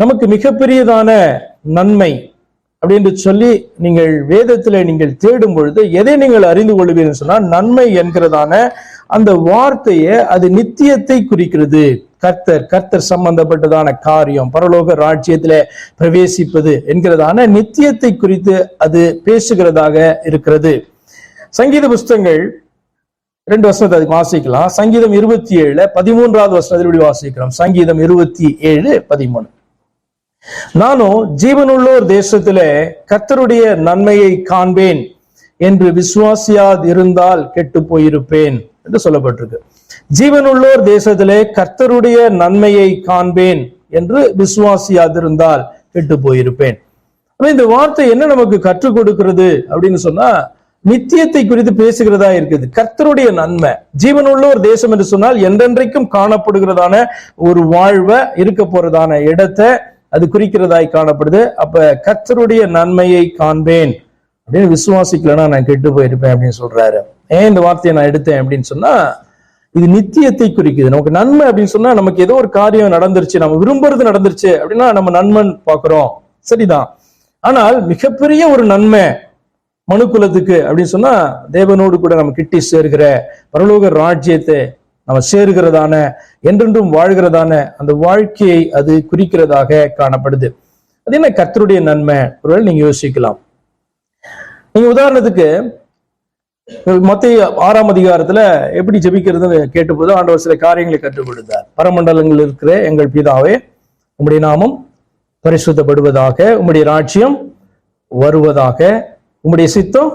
நமக்கு மிகப்பெரியதான நன்மை அப்படின்னு சொல்லி நீங்கள் வேதத்தில் நீங்கள் தேடும் பொழுது எதை நீங்கள் அறிந்து கொள்வீர்கள் சொன்னால் நன்மை என்கிறதான அந்த வார்த்தையை அது நித்தியத்தை குறிக்கிறது. கர்த்தர் கர்த்தர் சம்பந்தப்பட்டதான காரியம் பரலோக ராஜ்யத்தில பிரவேசிப்பது என்கிறதான நித்தியத்தை குறித்து அது பேசுகிறதாக இருக்கிறது. சங்கீத புஸ்தகங்கள் ரெண்டு வருஷத்தை அதுக்கு வாசிக்கலாம். சங்கீதம் இருபத்தி ஏழுல பதிமூன்றாவது வருஷத்தில் இப்படி வாசிக்கிறோம். சங்கீதம் இருபத்தி ஏழு பதிமூணு. நானும் ஜீவனுள்ளோர் தேசத்திலே கர்த்தருடைய நன்மையை காண்பேன் என்று விசுவாசியாது இருந்தால் கெட்டு போயிருப்பேன் என்று சொல்லப்பட்டிருக்கு. ஜீவனுள்ளோர் தேசத்திலே கர்த்தருடைய நன்மையை காண்பேன் என்று விசுவாசியாதிருந்தால் கெட்டு போயிருப்பேன். இந்த வார்த்தை என்ன நமக்கு கற்றுக் கொடுக்கிறது அப்படின்னு சொன்னா நித்தியத்தை குறித்து பேசுகிறதா இருக்குது. கர்த்தருடைய நன்மை ஜீவனுள்ளோர் தேசம் என்று சொன்னால் என்றென்றைக்கும் காணப்படுகிறதான ஒரு வாழ்வை இருக்க போறதான இடத்தை அது குறிக்கிறதாய் காணப்படுது. அப்ப கத்தருடைய நன்மையை காண்பேன் அப்படின்னு விசுவாசிக்கலன்னா நான் கெட்டு போயிருப்பேன் அப்படின்னு சொல்றாரு. ஏன் இந்த வார்த்தையை நான் எடுத்தேன் அப்படின்னு சொன்னா இது நித்தியத்தை குறிக்குது. நமக்கு நன்மை அப்படின்னு சொன்னா நமக்கு ஏதோ ஒரு காரியம் நடந்துருச்சு நம்ம விரும்புறது நடந்துருச்சு அப்படின்னா நம்ம நன்மன் பாக்குறோம் சரிதான். ஆனால் மிகப்பெரிய ஒரு நன்மை மனுக்குலத்துக்கு அப்படின்னு சொன்னா தேவனோடு கூட நம்ம கிட்டி சேர்கிற பரலோக ராஜ்யத்தை நம்ம சேருகிறதான என்றென்றும் வாழ்கிறதான அந்த வாழ்க்கையை அது குறிக்கிறதாக காணப்படுது. அது என்ன கர்த்தருடைய நன்மை? ஒருவேளை நீங்க யோசிக்கலாம். நீங்க உதாரணத்துக்கு மத்திய ஆறாம் அதிகாரத்துல எப்படி ஜெபிக்கிறதுன்னு கேட்டபோது ஆண்டவர் சில காரியங்களை கற்றுக் கொடுத்தார். பரமண்டலங்கள் இருக்கிற எங்கள் பிதாவே உம்முடைய நாமம் பரிசுத்தப்படுவதாக உம்முடைய ராஜ்யம் வருவதாக உம்முடைய சித்தம்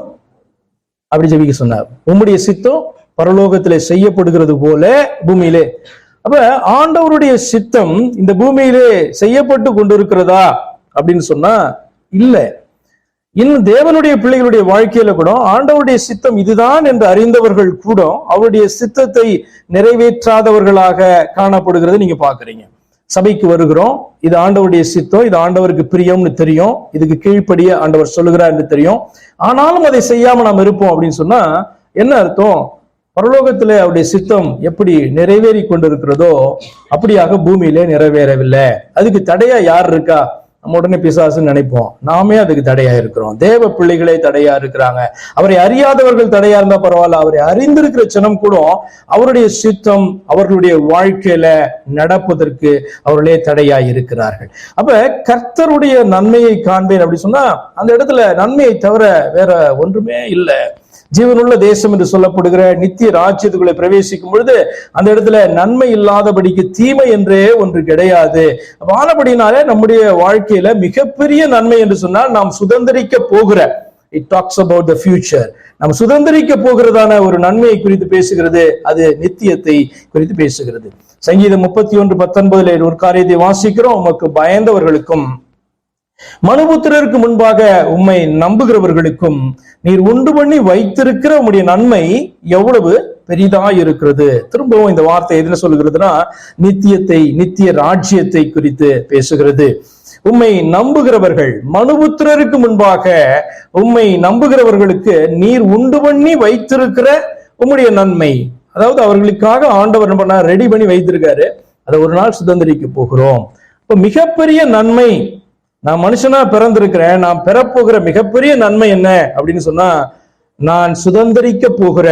அப்படி ஜெபிக்க சொன்னார். உம்முடைய சித்தம் பரலோகத்திலே செய்யப்படுகிறது போல பூமியிலே. அப்ப ஆண்டவருடைய சித்தம் இந்த பூமியிலே செய்யப்பட்டு கொண்டிருக்கிறதா அப்படின்னு சொன்னா இல்ல. இன்னும் தேவனுடைய பிள்ளைகளுடைய வாழ்க்கையில கூட ஆண்டவருடைய சித்தம் இதுதான் என்று அறிந்தவர்கள் கூட அவருடைய சித்தத்தை நிறைவேற்றாதவர்களாக காணப்படுகிறது நீங்க பாக்குறீங்க சபைக்கு வருகிறோம் இது ஆண்டவருடைய சித்தம் இது ஆண்டவருக்கு பிரியம்னு தெரியும். இதுக்கு கீழ்ப்படிய ஆண்டவர் சொல்லுகிறார்னு தெரியும். ஆனாலும் அதை செய்யாம நாம் இருப்போம் அப்படின்னு சொன்னா என்ன அர்த்தம்? பரலோகத்திலே அவருடைய சித்தம் எப்படி நிறைவேறி கொண்டிருக்கிறதோ அப்படியாக பூமியிலே நிறைவேறவில்லை. அதுக்கு தடையா யார் இருக்கா? நம்ம உடனே பிசாசுன்னு நினைப்போம். நாமே அதுக்கு தடையா இருக்கிறோம். தேவ பிள்ளைகளே தடையா இருக்கிறாங்க. அவரை அறியாதவர்கள் தடையா இருந்தா பரவாயில்ல. அவரை அறிந்திருக்கிற சினம் கூட அவருடைய சித்தம் அவர்களுடைய வாழ்க்கையில நடப்பதற்கு அவர்களே தடையா இருக்கிறார்கள். அப்ப கர்த்தருடைய நன்மையை காண்பேன் அப்படி சொன்னா அந்த இடத்துல நன்மையை தவிர வேற ஒன்றுமே இல்லை. ஜீவனுள்ள தேசம் என்று சொல்லப்படுகிற நித்திய ராஜ்யத்துக்குள்ளே பிரவேசிக்கும் பொழுது அந்த இடத்துல நன்மை இல்லாதபடிக்கு தீமை என்றே ஒன்று கிடையாது. ஆனபடினாலே நம்முடைய வாழ்க்கையில மிகப்பெரிய நன்மை என்று சொன்னால் நாம் சுதந்திரிக்க போகிற it talks about the future நம்ம சுதந்திரிக்க போகிறதான ஒரு நன்மையை குறித்து பேசுகிறது அது நித்தியத்தை குறித்து பேசுகிறது. சங்கீதம் முப்பத்தி ஒன்று பத்தொன்பதுல ஒரு காரியத்தை வாசிக்கிறோம். உமக்கு பயந்தவர்களுக்கும் மனுபுத்திரருக்கு முன்பாக உம்மை நம்புகிறவர்களுக்கும் நீர் உண்டு பண்ணி வைத்திருக்கிற உம்முடைய நன்மை எவ்வளவு பெரிதா இருக்கிறது திரும்பவும் இந்த வார்த்தை எதுல சொல்லுகிறதுனா நித்தியத்தை நித்திய ராஜ்யத்தை குறித்து பேசுகிறது. உம்மை நம்புகிறவர்கள் மனுபுத்திரருக்கு முன்பாக உம்மை நம்புகிறவர்களுக்கு நீர் உண்டு பண்ணி வைத்திருக்கிற உம்முடைய நன்மை. அதாவது அவர்களுக்காக ஆண்டவர் என்ன ரெடி பண்ணி வைத்திருக்காரு. அதை ஒரு நாள் சுதந்திரிக்க போகிறோம். இப்ப மிகப்பெரிய நன்மை நான் மனுஷனா பிறந்திருக்கிறேன் நான் பெறப்போகிற மிகப்பெரிய நன்மை என்ன? அப்படின்னு சொன்னா நான் சுதந்திரிக்க போகிற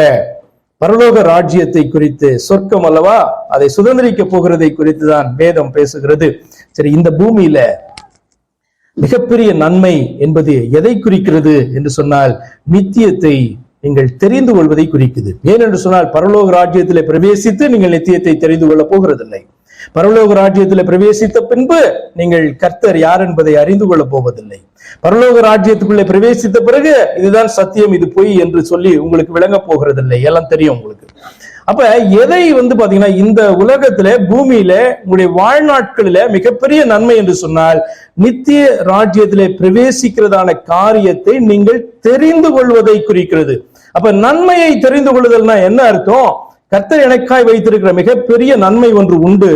பரலோக ராஜ்யத்தை குறித்து சொர்க்கம் அல்லவா? அதை சுதந்திரிக்க போகிறதை குறித்து தான் வேதம் பேசுகிறது. சரி இந்த பூமியில மிகப்பெரிய நன்மை என்பது எதை குறிக்கிறது என்று சொன்னால் நித்தியத்தை நீங்கள் தெரிந்து கொள்வதை குறிக்குது. ஏனென்று சொன்னால் பரலோக ராஜ்யத்திலே பிரவேசித்து நீங்கள் நித்தியத்தை தெரிந்து கொள்ளப் போகிறதில்லை. பரலோக ராஜ்யத்தில் பிரவேசித்த பின்பு நீங்கள் கர்த்தர் யார் என்பதை அறிந்து கொள்ளப் போவதில்லை. பரலோக ராஜ்யத்துக்குள்ளே பிரவேசித்த பிறகு இதுதான் சத்தியம் இது பொய் என்று சொல்லி உங்களுக்கு விளங்க போகிறதில்லை. எல்லாம் தெரியும் உங்களுக்கு. அப்ப எதை வந்து பாத்தீங்கன்னா இந்த உலகத்துல பூமியில உங்களுடைய வாழ்நாட்களில மிகப்பெரிய நன்மை என்று சொன்னால் நித்திய ராஜ்யத்திலே பிரவேசிக்கிறதான காரியத்தை நீங்கள் தெரிந்து கொள்வதை குறிக்கிறது. அப்ப நன்மையை தெரிந்து கொள்ளுதல்னா என்ன அர்த்தம்? கர்த்தர் எனக்காய் வைத்திருக்கிற மிகப்பெரிய நன்மை ஒன்று உண்டு.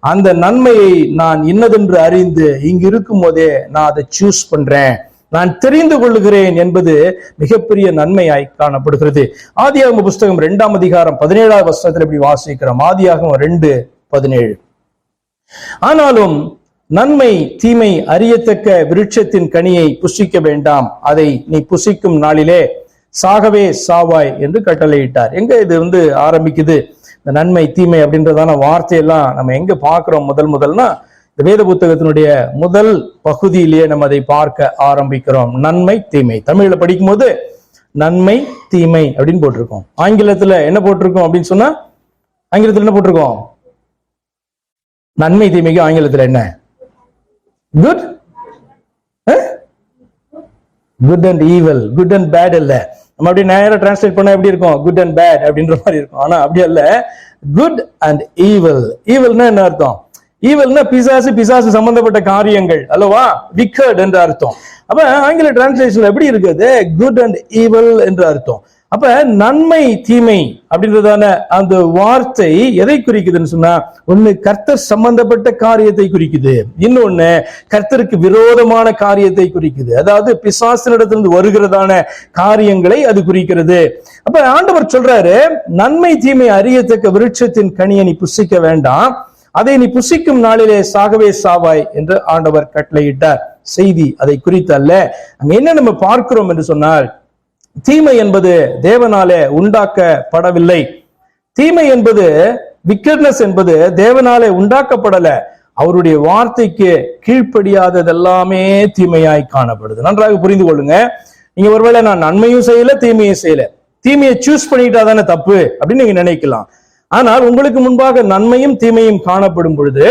அந்த நன்மையை நான் இன்னதென்று அறிந்து இங்கு இருக்கும் போதே நான் அதை சூஸ் பண்றேன். நான் தெரிந்து கொள்ளுகிறேன் என்பது மிகப்பெரிய நன்மையாய் காணப்படுகிறது. ஆதியாகம புஸ்தகம் இரண்டாம் அதிகாரம் பதினேழாவது வருஷத்துல இப்படி வாசிக்கிறோம். ஆதியாகமம் ரெண்டு பதினேழு. ஆனாலும் நன்மை தீமை அறியத்தக்க விருட்சத்தின் கனியை புசிக்க வேண்டாம். அதை நீ புசிக்கும் நாளிலே சாகவே சாவாய் என்று கட்டளையிட்டார். எங்க இது வந்து ஆரம்பிக்குது? இந்த நன்மை தீமை அப்படின்றதான வார்த்தையெல்லாம் நம்ம எங்க பார்க்கிறோம் முதல் முதல்னா இந்த வேத புத்தகத்தினுடைய முதல் பகுதியிலேயே நம்ம அதை பார்க்க ஆரம்பிக்கிறோம். நன்மை தீமை. தமிழ்ல படிக்கும்போது நன்மை தீமை அப்படின்னு போட்டிருக்கோம். ஆங்கிலத்துல என்ன போட்டிருக்கோம் அப்படின்னு சொன்னா ஆங்கிலத்துல என்ன போட்டிருக்கோம்? நன்மை தீமைக்கு ஆங்கிலத்துல என்ன? Good good and evil good and bad இல்ல நம்ம அப்படி நேரா டிரான்ஸ்லேட் பண்ணா எப்படி இருக்கும்? குட் அண்ட் பேட் அப்படின்ற மாதிரி இருக்கும். ஆனா அப்படி அல்ல. குட் அண்ட் ஈவல் ஈவல்னா என்ன அர்த்தம்? ஈவல்னா பிசாசு பிசாசு சம்பந்தப்பட்ட காரியங்கள். அல்லவா? விக்கர்ட் என்ற அர்த்தம். அப்ப ஆங்கில டிரான்ஸ்லேஷன்ல எப்படி இருக்குது? குட் அண்ட் ஈவல் என்ற அர்த்தம். அப்ப நன்மை தீமை அப்படின்றதான அந்த வார்த்தை எதை குறிக்குதுன்னு சொன்னா ஒண்ணு கர்த்தர் சம்பந்தப்பட்ட காரியத்தை குறிக்குது. இன்னொன்னு கர்த்தருக்கு விரோதமான காரியத்தை குறிக்குது. அதாவது பிசாசனிடத்திலிருந்து வருகிறதான காரியங்களை அது குறிக்கிறது. அப்ப ஆண்டவர் சொல்றாரு நன்மை தீமை அறியத்தக்க விருட்சத்தின் கனியை நீ புசிக்க வேண்டாம். அதை நீ புசிக்கும் நாளிலே சாகவே சாவாய் என்று ஆண்டவர் கட்டளையிட்டார். செய்தி அதை குறித்து அல்ல அங்க என்ன நம்ம பார்க்கிறோம் என்று சொன்னால் தீமை என்பது தேவனாலே உண்டாக்கப்படவில்லை. தீமை என்பது விக்கட்னஸ் என்பது தேவனாலே உண்டாக்கப்படல. அவருடைய வார்த்தைக்கு கீழ்ப்படியாததெல்லாமே தீமையாய் காணப்படுது. நன்றாக புரிந்து கொள்ளுங்க. நீங்க ஒருவேளை நான் நன்மையும் செய்யல தீமையும் செய்யல. தீமையை சூஸ் பண்ணிட்டா தானே தப்பு அப்படின்னு நீங்க நினைக்கலாம். ஆனால் உங்களுக்கு முன்பாக நன்மையும் தீமையும் காணப்படும் பொழுது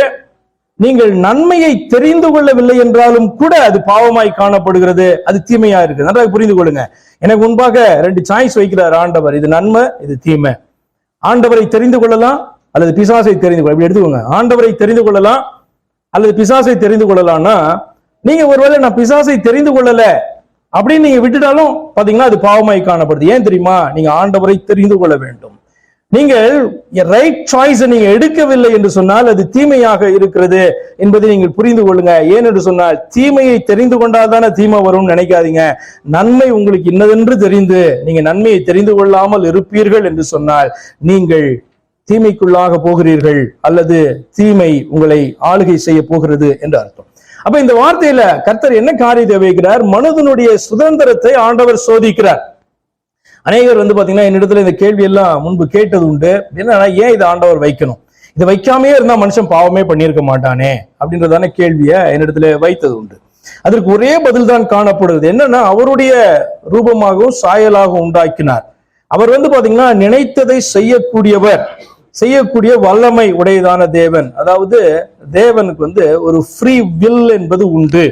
நீங்கள் நன்மையை தெரிந்து கொள்ளவில்லை என்றாலும் கூட அது பாவமாய் காணப்படுகிறது. அது தீமையா இருக்கு நன்றாக புரிந்து கொள்ளுங்க. எனக்கு முன்பாக ரெண்டு சாய்ஸ் வைக்கிறார் ஆண்டவர். இது நன்மை இது தீமை. ஆண்டவரை தெரிந்து கொள்ளலாம் அல்லது பிசாசை தெரிந்து கொள்ள இப்படி எடுத்துக்கோங்க. ஆண்டவரை தெரிந்து கொள்ளலாம் அல்லது பிசாசை தெரிந்து கொள்ளலாம்னா நீங்க ஒருவேளை நான் பிசாசை தெரிந்து கொள்ளல அப்படின்னு நீங்க விட்டுட்டாலும் பாத்தீங்கன்னா அது பாவமாய் காணப்படுது. ஏன் தெரியுமா? நீங்க ஆண்டவரை தெரிந்து கொள்ள வேண்டும். நீங்கள் ரைட் சாய்ஸ் நீங்க எடுக்கவில்லை என்று சொன்னால் அது தீமையாக இருக்கிறது என்பதை நீங்கள் புரிந்து கொள்ளுங்க. ஏன் என்று சொன்னால் தீமையை தெரிந்து கொண்டால் தானே தீமை வரும்னு நினைக்காதீங்க. நன்மை உங்களுக்கு இன்னதென்று தெரிந்து நீங்க நன்மையை தெரிந்து கொள்ளாமல் இருப்பீர்கள் என்று சொன்னால் நீங்கள் தீமைக்குள்ளாக போகிறீர்கள் அல்லது தீமை உங்களை ஆளுகை செய்ய போகிறது என்று அர்த்தம். அப்ப இந்த வார்த்தையில கர்த்தர் என்ன காரியத்தை வைக்கிறார்? மனதனுடைய சுதந்திரத்தை ஆண்டவர் சோதிக்கிறார். அநேகர் வந்து பாத்தீங்கன்னா என்னிடத்துல இந்த கேள்வி எல்லாம் முன்பு கேட்டது உண்டு என்னன்னா ஏன் இதை ஆண்டவர் வைக்கணும்? இதை வைக்காமே இருந்தா மனுஷன் பாவமே பண்ணியிருக்க மாட்டானே? அப்படின்றதான கேள்வியை என்னிடத்துல வைத்தது உண்டு அதற்கு ஒரே பதில் தான் காணப்படுகிறது. என்னன்னா அவருடைய ரூபமாகவும் சாயலாகவும் உண்டாக்கினார். அவர் வந்து பாத்தீங்கன்னா நினைத்ததை செய்யக்கூடியவர் செய்யக்கூடிய வல்லமை உடையதான தேவன். அதாவது தேவனுக்கு வந்து ஒரு ஃப்ரீ வில் என்பது உண்டு.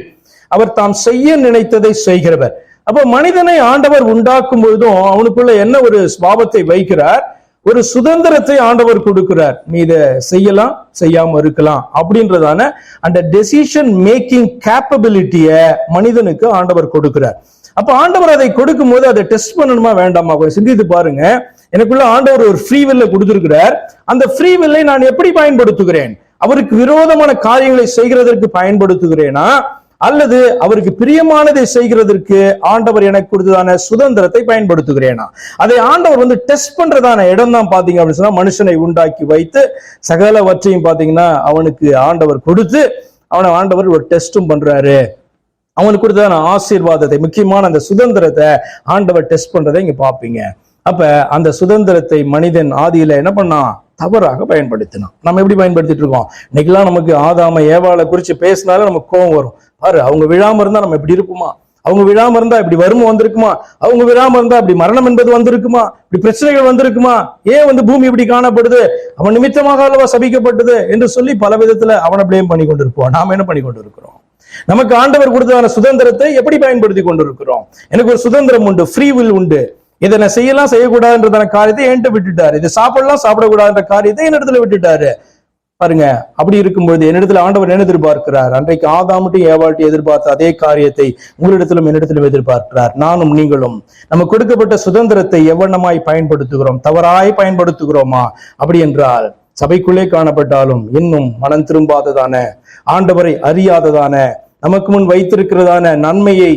அவர் தாம் செய்ய நினைத்ததை செய்கிறவர். அப்ப மனிதனை ஆண்டவர் உண்டாக்கும் பொழுதும் அவனுக்குள்ள என்ன ஒரு சுவாபத்தை வைக்கிறார்? ஒரு சுதந்திரத்தை ஆண்டவர் கொடுக்கிறார். நீ இதை செய்யலாம் செய்யாம இருக்கலாம் அப்படின்றதான அந்த டெசிஷன் மேக்கிங் கேப்பபிலிட்டிய மனிதனுக்கு ஆண்டவர் கொடுக்கிறார். அப்ப ஆண்டவர் அதை கொடுக்கும் போது அதை டெஸ்ட் பண்ணணுமா வேண்டாமா? கொஞ்சம் சிந்தித்து பாருங்க. எனக்குள்ள ஆண்டவர் ஒரு ஃப்ரீ வில்ல கொடுத்திருக்கிறார். அந்த ஃப்ரீ வில்லை நான் எப்படி பயன்படுத்துகிறேன்? அவருக்கு விரோதமான காரியங்களை செய்கிறதற்கு பயன்படுத்துகிறேனா? அல்லது அவருக்கு பிரியமானதை செய்கிறதற்கு ஆண்டவர் எனக்கு கொடுத்ததான சுதந்திரத்தை பயன்படுத்துகிறேனா? அதை ஆண்டவர் வந்து டெஸ்ட் பண்றதான இடம் தான் பாத்தீங்க அப்படின்னு சொன்னா மனுஷனை உண்டாக்கி வைத்து சகலவற்றையும் பாத்தீங்கன்னா அவனுக்கு ஆண்டவர் கொடுத்து அவனை ஆண்டவர் ஒரு டெஸ்டும் பண்றாரு. அவனுக்கு கொடுத்ததான ஆசீர்வாதத்தை முக்கியமான அந்த சுதந்திரத்தை ஆண்டவர் டெஸ்ட் பண்றதை இங்க பாப்பீங்க அப்ப அந்த சுதந்திரத்தை மனிதன் ஆதியில என்ன பண்ணான் தவறாக பயன்படுத்தினான். நம்ம எப்படி பயன்படுத்திட்டு இருக்கோம்? இன்னைக்கெல்லாம் நமக்கு ஆதாம ஏவாளை குறிச்சு பேசினாலே நமக்கு கோவம் வரும். பாரு அவங்க விழாம இருந்தா நம்ம இப்படி இருப்போமா? அவங்க விழாம இருந்தா இப்படி வறுமை வந்திருக்குமா? அவங்க விழாம இருந்தா இப்படி மரணம் என்பது வந்திருக்குமா? இப்படி பிரச்சனைகள் வந்திருக்குமா? ஏன் வந்து பூமி இப்படி காணப்படுது? அவன் நிமித்தமாக அல்லவா சபிக்கப்பட்டது என்று சொல்லி பல விதத்துல அவனை பிளேம் பண்ணி கொண்டிருப்போம். நாம என்ன பண்ணி கொண்டிருக்கிறோம்? நமக்கு ஆண்டவர் கொடுத்ததான சுதந்திரத்தை எப்படி பயன்படுத்தி கொண்டிருக்கிறோம்? எனக்கு ஒரு சுதந்திரம் உண்டு ஃப்ரீ வில் உண்டு. இதை நான் செய்யலாம் செய்யக்கூடாதுன்றதான காரியத்தை என்கிட்ட விட்டுட்டாரு. இதை சாப்பிடலாம் சாப்பிடக்கூடாதுன்ற காரியத்தை என்னிடத்துல விட்டுட்டாரு. பாருங்க அப்படி இருக்கும்போது என்னிடத்துல ஆண்டவர் என்ன எதிர்பார்க்கிறார்? அன்றைக்கு ஆதாமட்டும் ஏவாட்டி எதிர்பார்த்த அதே காரியத்தை உங்களிடத்திலும் என்னிடத்திலும் எதிர்பார்க்கிறார். நானும் நீங்களும் நம்ம கொடுக்கப்பட்ட சுதந்திரத்தை எவ்வண்ணமாய் பயன்படுத்துகிறோம்? தவறாய் பயன்படுத்துகிறோமா? அப்படி என்றால் சபைக்குள்ளே காணப்பட்டாலும் இன்னும் மனம் திரும்பாததான ஆண்டவரை அறியாததான நமக்கு முன் வைத்திருக்கிறதான நன்மையை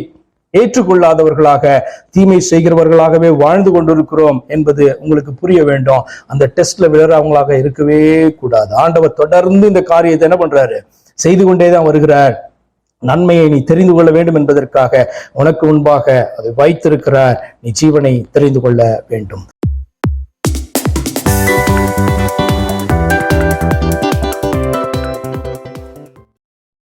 ஏற்றுக்கொள்ளாதவர்களாக தீமை செய்கிறவர்களாகவே வாழ்ந்து கொண்டிருக்கிறோம் என்பது உங்களுக்கு புரிய வேண்டும். அந்த டெஸ்ட்ல விழறவங்களாக இருக்கவே கூடாது. ஆண்டவர் தொடர்ந்து இந்த காரியத்தை என்ன பண்றாரு? செய்து கொண்டே தான் வருகிறார். நன்மையை நீ தெரிந்து கொள்ள வேண்டும் என்பதற்காக உனக்கு முன்பாக அதை வைத்திருக்கிறார். நீ ஜீவனை தெரிந்து கொள்ள வேண்டும்.